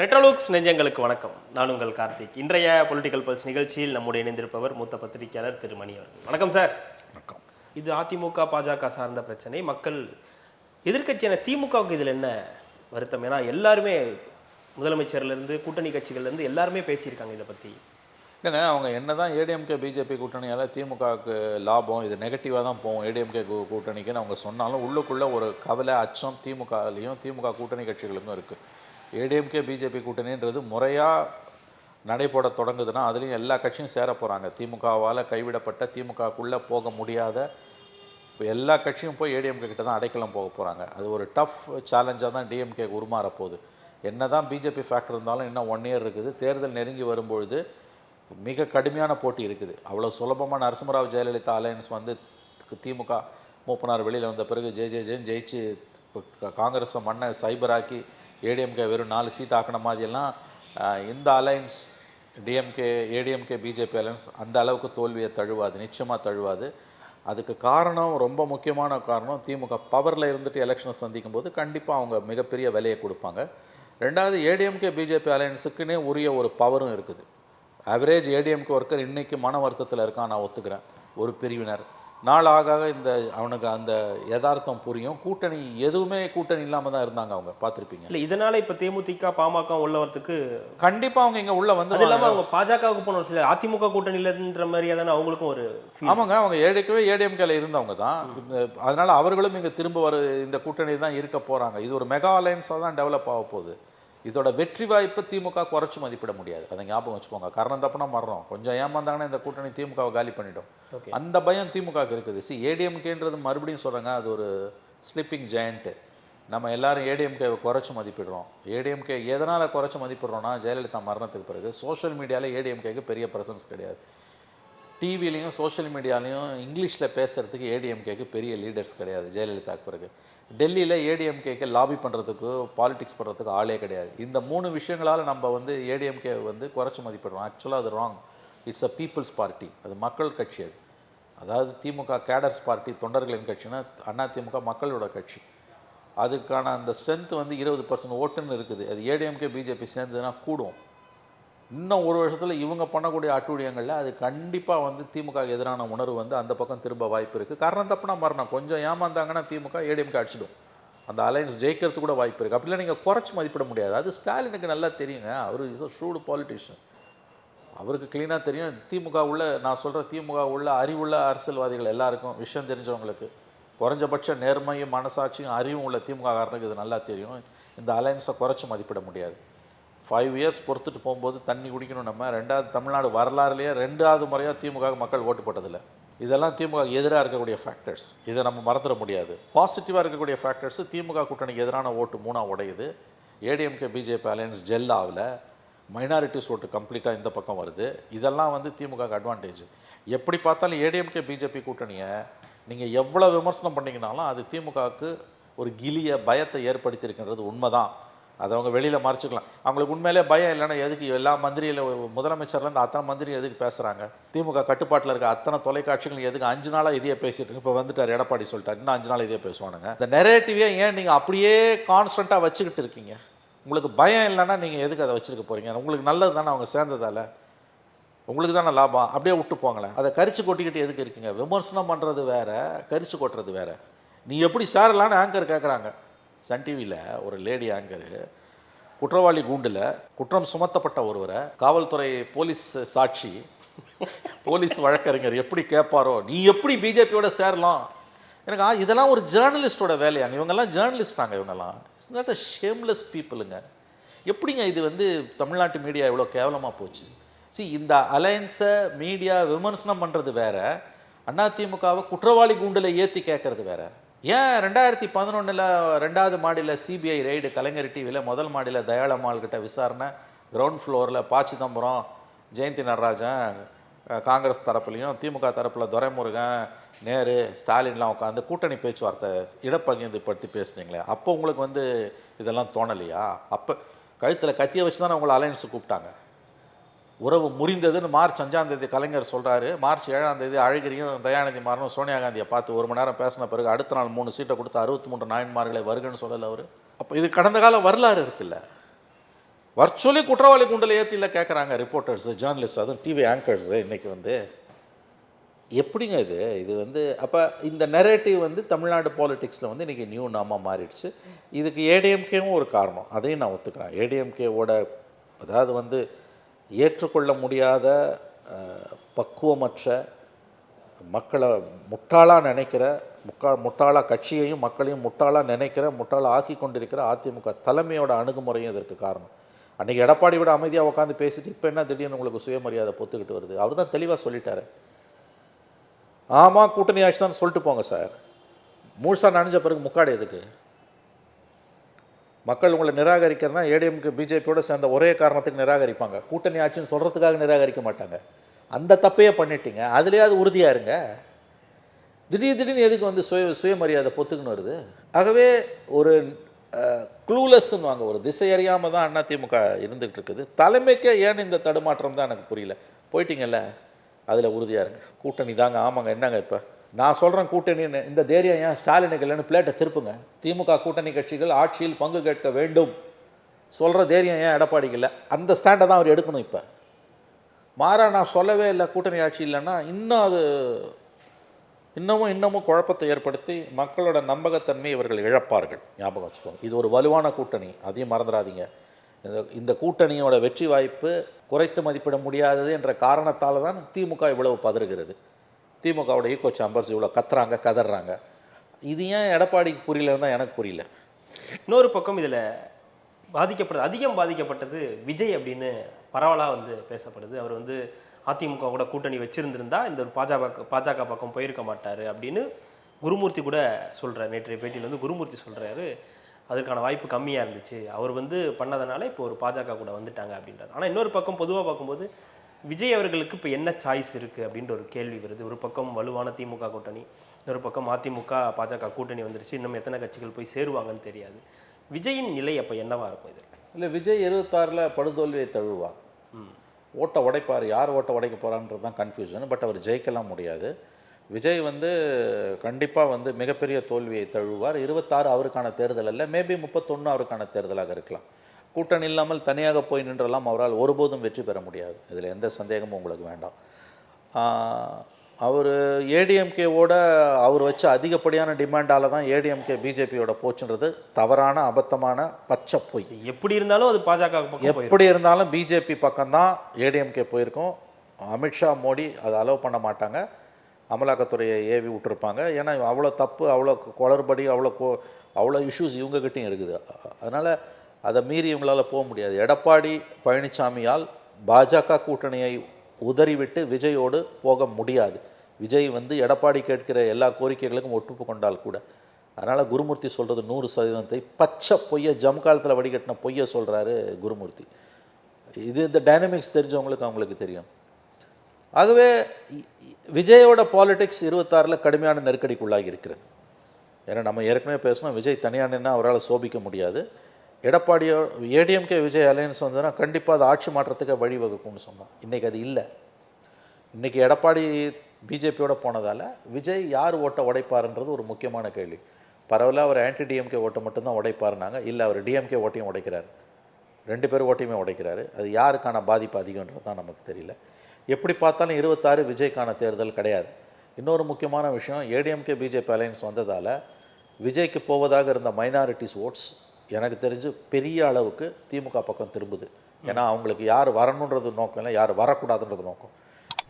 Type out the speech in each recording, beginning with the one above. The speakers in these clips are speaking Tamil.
ரெட்ரோலுக்ஸ் நெஞ்சங்களுக்கு வணக்கம். நான் உங்கள் கார்த்திக். இன்றைய பொலிட்டிக்கல் பல்ஸ் நிகழ்ச்சியில் நம்முடைய இணைந்திருப்பவர் மூத்த பத்திரிகையாளர் திரு மணி அவர்கள். வணக்கம் சார் வணக்கம். இது அதிமுக பாஜக சார்ந்த பிரச்சனை. மக்கள் எதிர்க்கட்சியான திமுகவுக்கு இதில் என்ன வருத்தம்? ஏன்னா எல்லாருமே முதலமைச்சர்ல இருந்து கூட்டணி கட்சிகள்ல இருந்து எல்லாருமே பேசியிருக்காங்க இதை பத்தி. இல்லைங்க அவங்க என்னதான் ஏடிஎம்கே பிஜேபி கூட்டணியால் திமுகவுக்கு லாபம் இது நெகட்டிவாக தான் போகும். ஏடிஎம்கே கூட்டணிக்குன்னு அவங்க சொன்னாலும் உள்ளுக்குள்ளே ஒரு கவலை அச்சம் திமுகலையும் திமுக கூட்டணி கட்சிகளுக்கும் இருக்குது ஏடிஎம்கே பிஜேபி கூட்டணின்றது முறையாக நடைபோட தொடங்குதுன்னா அதுலேயும் எல்லா கட்சியும் சேர போகிறாங்க திமுகவால் கைவிடப்பட்ட திமுகக்குள்ளே போக முடியாத எல்லா கட்சியும் போய் ஏடிஎம்கே கிட்ட தான் அடைக்கலம் போக போகிறாங்க அது ஒரு டஃப் சேலஞ்சாக தான் டிஎம்கே உருமாற போகுது. என்ன தான் பிஜேபி ஃபேக்டர் இருந்தாலும் இன்னும் ஒன் இயர் இருக்குது. தேர்தல் நெருங்கி வரும்பொழுது மிக கடுமையான போட்டி இருக்குது. அவ்வளோ சுலபமாக நரசிம்மராவ் ஜெயலலிதா அலையன்ஸ் வந்து திமுக மூப்பனார் வெளியில் வந்த பிறகு ஜெய ஜெய ஜெயன் ஜெயிச்சு காங்கிரஸை மண்ணை சைபராக்கி ஏடிஎம்கே வெறும் நாலு சீட் ஆக்கின மாதிரியெல்லாம் இந்த alliance DMK ADMK BJP alliance அந்த அளவுக்கு தோல்வியை தழுவாது நிச்சயமாக தழுவாது. அதுக்கு காரணம் ரொம்ப முக்கியமான காரணம் திமுக பவரில் இருந்துட்டு எலெக்ஷனை சந்திக்கும் போது கண்டிப்பாக அவங்க மிகப்பெரிய விலையை கொடுப்பாங்க. ரெண்டாவது ஏடிஎம்கே பிஜேபி அலையன்ஸுக்குன்னே உரிய ஒரு பவரும் இருக்குது. ஆவரேஜ் ஏடிஎம்கே ஒர்க்கர் இன்றைக்கி மன வருத்தத்தில் இருக்கான் நான் ஒத்துக்கிறேன். ஒரு பிரிவினர். நாள் ஆக ஆக இந்த அவனுக்கு அந்த யதார்த்தம் புரியும். கூட்டணி எதுவுமே கூட்டணி இல்லாமல் தான் இருந்தாங்க அவங்க. பார்த்துருப்பீங்க. இல்ல இதனால இப்ப தேமுதிக பாமக உள்ள வரத்துக்கு கண்டிப்பாக அவங்க இங்கே உள்ள வந்து அது இல்லாம அவங்க பாஜகவுக்கு போன சில அதிமுக கூட்டணியிலன்ற மாதிரியா தானே அவங்களுக்கும் ஒரு. ஆமாங்க அவங்க ஏடிக்கவே ஏடிஎம்கேல இருந்தவங்க தான். அதனால அவர்களும் இங்கே திரும்ப வர இந்த கூட்டணி தான் இருக்க போகிறாங்க இது ஒரு மெகா அலைன்ஸாக தான் டெவலப் ஆக போகுது. இதோட வெற்றி வாய்ப்பை திமுக குறைச்சு மதிப்பிட முடியாது. அதை ஞாபகம் வச்சுக்கோங்க. காரணம் தப்புனா மரணம். கொஞ்சம் ஏமாந்தாங்கன்னா இந்த கூட்டணி திமுகவை காலி பண்ணிட்டோம். அந்த பயம் திமுகவுக்கு இருக்குது. சி ஏடிஎம்கேன்றது மறுபடியும் சொல்கிறாங்க அது ஒரு ஸ்லிப்பிங் ஜெயண்ட்டு நம்ம எல்லாரும் ஏடிஎம்கேவை குறைச்சு மதிப்பிடுறோம். ஏடிஎம்கே எதனால் குறைச்சு மதிப்பிடுறோம்னா ஜெயலலிதா மரணத்துக்கு பிறகு சோஷியல் மீடியாவில் ஏடிஎம்கேக்கு பெரிய ப்ரெசன்ஸ் கிடையாது. டிவிலையும் சோஷியல் மீடியாலையும் இங்கிலீஷில் பேசுகிறதுக்கு ஏடிஎம்கேக்கு பெரிய லீடர்ஸ் கிடையாது. ஜெயலலிதாக்கு பிறகு டெல்லியில் ஏடிஎம்கேக்கு லாபி பண்ணுறதுக்கு பாலிடிக்ஸ் பண்ணுறதுக்கு ஆளே கிடையாது. இந்த மூணு விஷயங்களால் நம்ம வந்து ஏடிஎம்கே வந்து குறைச்சி மதிப்பிடுறோம். ஆக்சுவலாக அது wrong it's a people's party அது மக்கள் கட்சி அது. அதாவது திமுக கேடர்ஸ் பார்ட்டி தொண்டர்களின் கட்சினா அண்ணா திமுக மக்களோட கட்சி. அதுக்கான அந்த ஸ்ட்ரென்த் வந்து இருபது பர்சன்ட் ஓட்டுன்னு இருக்குது. அது ஏடிஎம்கே பிஜேபி சேர்ந்ததுன்னா கூடும். இன்னும் ஒரு வருஷத்தில் இவங்க பண்ணக்கூடிய அட்டூழியங்களில் அது கண்டிப்பாக வந்து திமுக எதிரான உணர்வு வந்து அந்த பக்கம் திரும்ப வாய்ப்பு இருக்குது காரணம் தப்புனா மரணம். கொஞ்சம் ஏமாந்தாங்கன்னா திமுக ஏடிஎம்கே அடிச்சிடும். அந்த அலையன்ஸ் ஜெயிக்கிறதுக்கு கூட வாய்ப்பு இருக்குது அப்படிலாம் நீங்கள் குறைச்சி மதிப்பிட முடியாது. அது ஸ்டாலினுக்கு நல்லா தெரியுங்க. அவர் இஸ் அ ஷூடு பாலிட்டிஷியன் அவருக்கு க்ளீனாக தெரியும். திமுக உள்ள நான் சொல்கிற திமுக உள்ள அறிவுள்ள அரசியல்வாதிகள் எல்லாருக்கும் விஷயம் தெரிஞ்சவங்களுக்கு குறைஞ்சபட்ச நேர்மையும் மனசாட்சியும் அறிவும் உள்ள திமுக காரனுக்கு இது நல்லா தெரியும். இந்த அலையன்ஸை குறைச்சி மதிப்பிட முடியாது. ஃபைவ் இயர்ஸ் பொறுத்துட்டு போகும்போது தண்ணி குடிக்கணும் நம்ம. ரெண்டாவது தமிழ்நாடு வரலாறுலேயே ரெண்டாவது முறையாக திமுக மக்கள் ஓட்டு போட்டதில்லை. இதெல்லாம் திமுக எதிராக இருக்கக்கூடிய ஃபேக்டர்ஸ் இதை நம்ம மறந்துட முடியாது. பாசிட்டிவாக இருக்கக்கூடிய ஃபேக்டர்ஸ் திமுக கூட்டணிக்கு எதிரான ஓட்டு மூணாக உடையுது. ஏடிஎம்கே பிஜேபி அலையன்ஸ் ஜெல் ஆகல. மைனாரிட்டிஸ் ஓட்டு கம்ப்ளீட்டாக இந்த பக்கம் வருது. இதெல்லாம் வந்து திமுக அட்வான்டேஜ் எப்படி பார்த்தாலும் ஏடிஎம்கே பிஜேபி கூட்டணியை நீங்கள் எவ்வளோ விமர்சனம் பண்ணீங்கனாலும் அது திமுகவுக்கு ஒரு கிளிய பயத்தை ஏற்படுத்தியிருக்கின்றது உண்மைதான். அதை அவங்க வெளியில் மறைச்சிக்கலாம். அவங்களுக்கு உண்மையிலே பயம் இல்லைன்னா எதுக்கு எல்லா மந்திரியில் முதலமைச்சர்லேருந்து அத்தனை மந்திரி எதுக்கு பேசுகிறாங்க திமுக கட்டுப்பாட்டில் இருக்க அத்தனை தொலைக்காட்சிகள் எதுக்கு அஞ்சு நாளாக இதையே பேசிட்டு இப்போ வந்துட்டார் எடப்பாடி சொல்லிட்டார். இன்னும் அஞ்சு நாள் இதையே பேசுவானுங்க. இந்த நெரேட்டிவே ஏன் நீங்கள் அப்படியே கான்ஸ்டண்ட்டாக வச்சுக்கிட்டு இருக்கீங்க? உங்களுக்கு பயம் இல்லைன்னா நீங்கள் எதுக்கு அதை வச்சுருக்க போகிறீங்க உங்களுக்கு நல்லது தானே அவங்க சேர்ந்ததால்? உங்களுக்கு தானே லாபம்? அப்படியே விட்டு போங்களேன். அதை கரிச்சு கொட்டிக்கிட்டு எதுக்கு இருக்கீங்க? விமர்சனம் பண்ணுறது வேறு கரிச்சு கொட்டுறது வேறு. நீ எப்படி சேரலான்னு ஆங்கர் கேட்குறாங்க சன் டிவியில் ஒரு லேடி ஆங்கரு குற்றவாளி கூண்டில் குற்றம் சுமத்தப்பட்ட ஒருவரை காவல்துறை போலீஸ் சாட்சி போலீஸ் வழக்கறிஞர் எப்படி கேட்பாரோ நீ எப்படி பிஜேபியோட சேரலாம்? எனக்கு ஆ, இதெல்லாம் ஒரு ஜேர்னலிஸ்டோட வேலையாங்க இவங்கெல்லாம் ஜேர்னலிஸ்டாங்க இவங்கெல்லாம். இட்ஸ் நாட் அ ஷேம்லெஸ் பீப்புளுங்க எப்படிங்க இது வந்து தமிழ்நாட்டு மீடியா இவ்வளோ கேவலமாக போச்சு? சி இந்த அலையன்ஸை மீடியா விமர்சனம் பண்ணுறது வேற அதிமுகவை குற்றவாளி கூண்டில் ஏற்றி கேட்கறது வேற. ஏன் ரெண்டாயிரத்தி பதினொன்றில் ரெண்டாவது மாடியில் சிபிஐ ரெய்டு கலைஞர் டிவியில் முதல் மாடியில் தயாளம்மாள் கிட்ட விசாரணை கிரவுண்ட் ஃப்ளோரில் பா சிதம்பரம் ஜெயந்தி நடராஜன் காங்கிரஸ் தரப்புலையும் திமுக தரப்பில் துரைமுருகன் நேரு ஸ்டாலின்லாம் உட்காந்து கூட்டணி பேச்சுவார்த்தை இடப்பகிர்ந்து படுத்தி பேசுனீங்களே அப்போ உங்களுக்கு வந்து இதெல்லாம் தோணலையா? அப்போ கழுத்தில் கத்தியை வச்சு தானே உங்களை அலையன்ஸு கூப்பிட்டாங்க. உறவு முறிந்ததுன்னு மார்ச் அஞ்சாம் தேதி கலைஞர் சொல்கிறாரு மார்ச் ஏழாம் தேதி அழகிரியும் தயாநிதி மாறனும் சோனியா காந்தியை பார்த்து ஒரு மணி நேரம் பேசின பிறகு அடுத்த நாள் மூணு சீட்டை கொடுத்து அறுபத்தி மூன்று நாயன்மார்களை வருகன்னு சொல்லலை அவர். அப்போ இது கடந்த கால வரலாறு இருக்குல்ல வர்ச்சுவலி குற்றவாளி குண்டில் ஏற்றில கேட்குறாங்க ரிப்போர்ட்டர்ஸு ஜேர்னலிஸ்ட் அதுவும் டிவி ஆங்கர்ஸு இன்னைக்கு வந்து. எப்படிங்க இது? இது வந்து அப்போ இந்த நெரேட்டிவ் வந்து தமிழ்நாடு பாலிடிக்ஸில் வந்து இன்றைக்கி நியூ நாமாக மாறிடுச்சு. இதுக்கு ஏடிஎம்கேவும் ஒரு காரணம். அதையும் நான் ஒத்துக்கிறேன். ஏடிஎம்கேவோட அதாவது வந்து ஏற்றுக்கொள்ள முடியாத பக்குவமற்ற மக்களை முட்டாளாக நினைக்கிற முக்கா முட்டாளாக கட்சியையும் மக்களையும் முட்டாளாக நினைக்கிற முட்டாளாக ஆக்கி கொண்டிருக்கிற அதிமுக தலைமையோட அணுகுமுறையும் இதற்கு காரணம். அன்றைக்கி எடப்பாடி விட அமைதியாக உட்காந்து பேசிட்டு இப்போ என்ன திடீர்னு உங்களுக்கு சுயமரியாதை பொத்துக்கிட்டு வருது? அவர் தான் தெளிவாக சொல்லிட்டாரு. ஆமாம் கூட்டணி ஆட்சி தான் சொல்லிட்டு போங்க சார். முழுசாக நனைஞ்ச பிறகு முக்காடு எதுக்கு? மக்கள் உங்களை நிராகரிக்கிறனா ஏடிஎம்க்கு பிஜேபியோட சேர்ந்த ஒரே காரணத்துக்கு நிராகரிப்பாங்க. கூட்டணி ஆட்சின்னு சொல்கிறதுக்காக நிராகரிக்க மாட்டாங்க. அந்த தப்பையே பண்ணிட்டீங்க. அதுலேயாவது உறுதியாக இருங்க. திடீர் திடீர்னு எதுக்கு வந்து சுய சுயமரியாதை பொத்துக்குன்னு வருது? ஆகவே ஒரு க்ளூலெஸ்ன்னு வாங்க ஒரு திசை அறியாமல் தான் அதிமுக இருந்துகிட்டு இருக்குது. தலைமைக்கே ஏன் இந்த தடுமாற்றம் தான் எனக்கு புரியல? போயிட்டீங்கல்ல? அதில் உறுதியாக இருங்க. கூட்டணி தாங்க. ஆமாங்க. என்னங்க இப்போ? நான் சொல்கிறேன் கூட்டணின்னு இந்த தைரியம் ஏன் ஸ்டாலினுக்கு இல்லைன்னு பிளேட்டை திருப்புங்க. திமுக கூட்டணி கட்சிகள் ஆட்சியில் பங்கு கேட்க வேண்டும். சொல்கிற தைரியம் ஏன் எடப்பாடிக்கு இல்லை? அந்த ஸ்டாண்டை தான் அவர் எடுக்கணும் இப்போ. மாறா நான் சொல்லவே இல்லை கூட்டணி ஆட்சி இல்லைன்னா இன்னும் அது இன்னமும் இன்னமும் குழப்பத்தை ஏற்படுத்தி மக்களோட நம்பகத்தன்மை இவர்கள் இழப்பார்கள். ஞாபகம் வச்சுக்கோங்க. இது ஒரு வலுவான கூட்டணி. அதையும் மறந்துடாதீங்க. இந்த இந்த கூட்டணியோட வெற்றி வாய்ப்பு குறைத்து மதிப்பிட முடியாதது என்ற காரணத்தால் தான் திமுக இவ்வளவு பதறுகிறது. திமுகவோட ஈகோ சாம்பர்ஸ் இவ்வளோ கத்துறாங்க கதறாங்க. இது ஏன் எடப்பாடிக்கு புரியலன்னு தான் எனக்கு புரியல. இன்னொரு பக்கம் இதில் பாதிக்கப்படுது அதிகம் பாதிக்கப்பட்டது விஜய் அப்படின்னு பரவலாக வந்து பேசப்படுது. அவர் வந்து அதிமுக கூட கூட்டணி வச்சுருந்திருந்தா இந்த ஒரு பாஜக பாஜக பக்கம் போயிருக்க மாட்டார் அப்படின்னு குருமூர்த்தி கூட சொல்கிறார் நேற்றைய பேட்டியில் வந்து குருமூர்த்தி சொல்கிறாரு அதற்கான வாய்ப்பு கம்மியாக இருந்துச்சு. அவர் வந்து பண்ணதுனால இப்போ ஒரு பாஜக கூட வந்துட்டாங்க அப்படின்றார். ஆனால் இன்னொரு பக்கம் பொதுவாக பார்க்கும்போது விஜய் அவர்களுக்கு இப்போ என்ன சாய்ஸ் இருக்குது அப்படின்ற ஒரு கேள்வி வருது. ஒரு பக்கம் வலுவான திமுக கூட்டணி இன்னொரு பக்கம் அதிமுக பாஜக கூட்டணி வந்துருச்சு. இன்னும் எத்தனை கட்சிகள் போய் சேருவாங்கன்னு தெரியாது. விஜயின் நிலை அப்போ என்னவா இருக்கும் இது இல்லை விஜய் இருபத்தாறில் படுதோல்வியை தழுவா ம். ஓட்டை உடைப்பார். யார் ஓட்டை உடைக்க போகிறான்றது தான் கன்ஃபியூஷன் பட் அவர் ஜெயிக்கலாம் முடியாது. விஜய் வந்து கண்டிப்பாக வந்து மிகப்பெரிய தோல்வியை தழுவார் இருபத்தாறு அவருக்கான தேர்தல் அல்ல மேபி முப்பத்தொன்று அவருக்கான தேர்தலாக இருக்கலாம். கூட்டணி இல்லாமல் தனியாக போய் நின்றெல்லாம் அவரால் ஒருபோதும் வெற்றி பெற முடியாது. இதில் எந்த சந்தேகமும் உங்களுக்கு வேண்டாம். அவர் ஏடிஎம்கேவோட அவர் வச்ச அதிகப்படியான டிமாண்டால தான் ஏடிஎம்கே பிஜேபியோட போச்சுன்றது தவறான அபத்தமான பச்சை பொய். எப்படி இருந்தாலும் அது பாஜக எப்படி இருந்தாலும் பிஜேபி பக்கம்தான் ஏடிஎம்கே போயிருக்கும். அமித்ஷா மோடி அதை அலோவ் பண்ண மாட்டாங்க. அமலாக்கத்துறையை ஏவி விட்டுருப்பாங்க. ஏன்னா அவ்வளோ தப்பு அவ்வளோ குளறுபடி அவ்வளோ கோ அவ்வளோ இஷ்யூஸ் இவங்ககிட்டயும் இருக்குது. அதனால் அதை மீறி இவங்களால் போக முடியாது. எடப்பாடி பழனிசாமியால் பாஜக கூட்டணியை உதறிவிட்டு விஜயோடு போக முடியாது. விஜய் வந்து எடப்பாடி கேட்கிற எல்லா கோரிக்கைகளுக்கும் ஒட்டுப்பு கொண்டால் கூட. அதனால் குருமூர்த்தி சொல்கிறது நூறு சதவீதத்தை பச்சை பொய்யை ஜம் காலத்தில் வடிகட்டின பொய்யை சொல்கிறாரு குருமூர்த்தி. இது இந்த டைனமிக்ஸ் தெரிஞ்சவங்களுக்கு அவங்களுக்கு தெரியும். ஆகவே விஜயோட பாலிடிக்ஸ் இருபத்தாறில் கடுமையான நெருக்கடிக்குள்ளாகி இருக்கிறது. ஏன்னா நம்ம ஏற்கனவே பேசணும் விஜய் தனியான அவரால் சோபிக்க முடியாது. எடப்பாடியோ ஏடிஎம்கே விஜய் அலையன்ஸ் வந்ததுன்னா கண்டிப்பாக அது ஆட்சி மாற்றத்துக்கு வழிவகுக்கும்னு சொன்னோம் இன்றைக்கி அது இல்லை. இன்றைக்கி எடப்பாடி பிஜேபியோட போனதால் விஜய் யார் ஓட்டை உடைப்பாருன்றது ஒரு முக்கியமான கேள்வி. பரவாயில்ல அவர் ஆன்டி டிஎம்கே ஓட்டை மட்டும்தான் உடைப்பாருனாங்க. இல்லை அவர் டிஎம்கே ஓட்டையும் உடைக்கிறார். ரெண்டு பேர் ஓட்டையுமே உடைக்கிறாரு. அது யாருக்கான பாதிப்பு அதிகன்றது தான் நமக்கு தெரியல. எப்படி பார்த்தாலும் இருபத்தாறு விஜய்க்கான தேர்தல் கிடையாது. இன்னொரு முக்கியமான விஷயம் ஏடிஎம்கே பிஜேபி அலையன்ஸ் வந்ததால் விஜய்க்கு போவதாக இருந்த மைனாரிட்டிஸ் ஓட்ஸ் எனக்கு தெரிஞ்சு பெரிய அளவுக்கு திமுக பக்கம் திரும்புது. ஏன்னா அவங்களுக்கு யார் வரணுன்றது நோக்கம் இல்லை யார் வரக்கூடாதுன்றது நோக்கம்.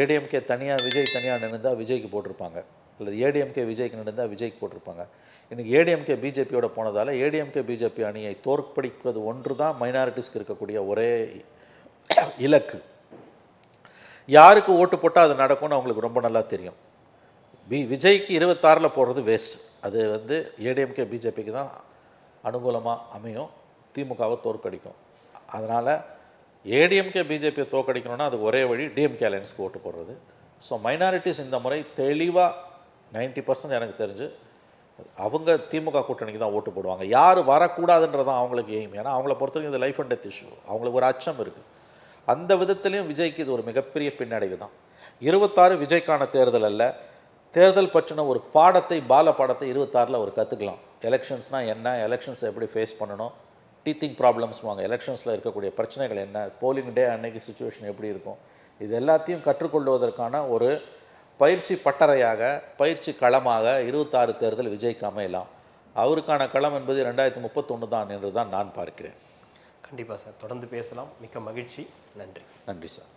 ஏடிஎம்கே தனியாக விஜய் தனியாக நின்றுந்தா விஜய்க்கு போட்டிருப்பாங்க. அல்லது ஏடிஎம்கே விஜய்க்கு நின்றுந்தா விஜய்க்கு போட்டிருப்பாங்க. இன்றைக்கி ஏடிஎம்கே பிஜேபியோட போனதால் ஏடிஎம்கே பிஜேபி அணியை தோற்கடிப்பது ஒன்று தான் மைனாரிட்டிஸ்க்கு இருக்கக்கூடிய ஒரே இலக்கு. யாருக்கு ஓட்டு போட்டால் அது நடக்கும்னு அவங்களுக்கு ரொம்ப நல்லா தெரியும். பி விஜய்க்கு இருபத்தாறில் போடுறது வேஸ்ட் அது வந்து ஏடிஎம்கே பிஜேபிக்கு தான் அனுகூலமாக அமையும். திமுகவை தோற்கடிக்கும். அதனால் ஏடிஎம்கே பிஜேபியை தோற்கடிக்கணும்னா அது ஒரே வழி டிஎம்கே அலையன்ஸ்க்கு ஓட்டு போடுறது. ஸோ மைனாரிட்டிஸ் இந்த முறை தெளிவாக 90% பர்சன்ட் எனக்கு தெரிஞ்சு அவங்க திமுக கூட்டணிக்கு தான் ஓட்டு போடுவாங்க. யார் வரக்கூடாதுன்றதான் அவங்களுக்கு எய்ம் ஏன்னா அவங்கள பொறுத்த வரைக்கும் இது லைஃப் அண்ட் டெத் இஷ்யூ அவங்களுக்கு ஒரு அச்சம் இருக்குது அந்த விதத்துலேயும் விஜய்க்கு இது ஒரு மிகப்பெரிய பின்னடைவு தான். இருபத்தாறு விஜய்க்கான தேர்தல் அல்ல. தேர்தல் பற்றின ஒரு பாடத்தை பால பாடத்தை இருபத்தாறில் அவர் கற்றுக்கலாம் எலெக்ஷன்ஸ்னால் என்ன? எலெக்ஷன்ஸை எப்படி ஃபேஸ் பண்ணணும்? டீத்திங் ப்ராப்ளம்ஸ் வாங்க எலெக்ஷன்ஸில் இருக்கக்கூடிய பிரச்சனைகள் என்ன? போலிங் டே அன்னைக்கு சுச்சுவேஷன் எப்படி இருக்கும்? இது எல்லாத்தையும் கற்றுக்கொள்வதற்கான ஒரு பயிற்சி பட்டறையாக பயிற்சி களமாக இருபத்தாறு தேர்தல் விஜய்க்கு அமையலாம் அவருக்கான களம் என்பது ரெண்டாயிரத்தி முப்பத்தொன்று தான் என்று தான் நான் பார்க்கிறேன். கண்டிப்பாக சார். தொடர்ந்து பேசலாம். மிக்க மகிழ்ச்சி. நன்றி. நன்றி சார்.